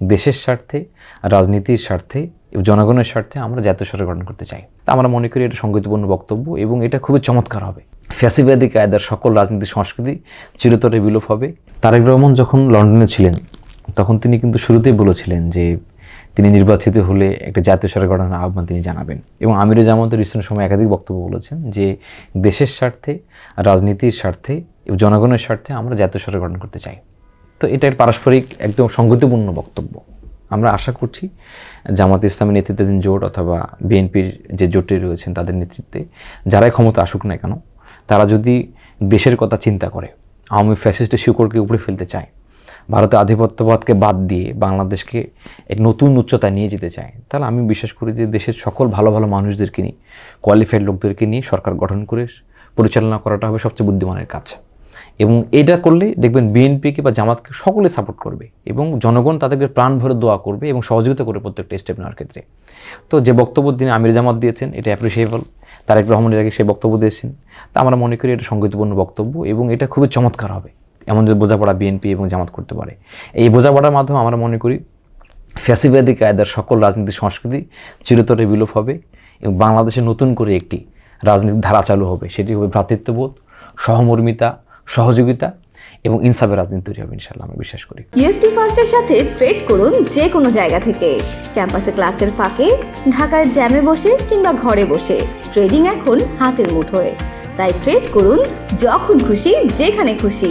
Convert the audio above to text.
দেশের স্বার্থে, রাজনীতির স্বার্থে, জনগণের স্বার্থে আমরা জাতীয় সরকার গঠন করতে চাই। তা আমরা মনে করি এটা সংগতিপূর্ণ বক্তব্য এবং এটা খুবই চমৎকার হবে। ফ্যাসিবাদী কায়দার সকল রাজনীতি সংস্কৃতি চিরতরে বিলোপ হবে। তারেক রহমান যখন লন্ডনে ছিলেন, তখন তিনি কিন্তু শুরুতেই বলেছিলেন যে তিনি নির্বাচিত হলে একটা জাতীয় সরকার গঠনের আহ্বান তিনি জানাবেন এবং আমিরে জামাতের রিসেন্ট সময় একাধিক বক্তব্য বলেছেন যে দেশের স্বার্থে, রাজনীতির স্বার্থে জনগণের স্বার্থে আমরা জাতীয় সরকার গঠন করতে চাই। তো এটা একটা পারস্পরিক একদম সংগতিপূর্ণ বক্তব্য। আমরা আশা করছি জামাত ইসলামী নেতৃত্বাধীন জোট অথবা বিএনপির যে জোটে রয়েছেন তাদের নেতৃত্বে, যারাই ক্ষমতা আসুক না কেন, তারা যদি দেশের কথা চিন্তা করে, আওয়ামী ফ্যাসিস্টের শিকড়কে উপরে ফেলতে চায়, ভারতের আধিপত্যবাদকে বাদ দিয়ে বাংলাদেশকে এক নতুন উচ্চতায় নিয়ে যেতে চায়, তাহলে আমি বিশ্বাস করি যে দেশের সকল ভালো ভালো মানুষদেরকে নিয়ে কোয়ালিফাইড লোকদেরকে নিয়ে সরকার গঠন করে পরিচালনা করাটা হবে সবচেয়ে বুদ্ধিমানের কাজ। এবং এটা করলে দেখবেন বিএনপিকে বা জামাতকে সকলে সাপোর্ট করবে এবং জনগণ তাদেরকে প্রাণ ভরে দোয়া করবে এবং সহযোগিতা করবে প্রত্যেকটা স্টেপ নেওয়ার ক্ষেত্রে। তো যে বক্তব্য তিনি আমির জামাত দিয়েছেন, এটা অ্যাপ্রিসিয়েবল তারেক রহমানের আগে সেই বক্তব্য দিয়েছেন। তা আমরা মনে করি এটা সংগতিপূর্ণ বক্তব্য এবং এটা খুবই চমৎকার হবে। এমন যে বোঝাপড়া বিএনপি এবং জামাত করতে পারে। এই বোঝাপড়ার মাধ্যমে আমরা মনে করি ফ্যাসিবাদী কায়দার সকল রাজনীতি সংস্কৃতি চিরতরে বিলোপ হবে এবং বাংলাদেশে নতুন করে একটি রাজনীতির ধারা চালু হবে। সেটি হবে ভ্রাতৃত্ববোধ, সহমর্মিতা সহযোগিতা এবং ইনসাফের রাজনীতি তৈরি হবে ইনশাল্লাহ আমি বিশ্বাস করি। ইউএফটি ফার্স্টের সাথে ট্রেড করুন যে কোনো জায়গা থেকে। ক্যাম্পাসে ক্লাসের ফাঁকে, ঢাকার জ্যামে বসে কিংবা ঘরে বসে। ট্রেডিং এখন হাতের মুঠোয়। তাই ট্রেড করুন যখন খুশি, যেখানে খুশি।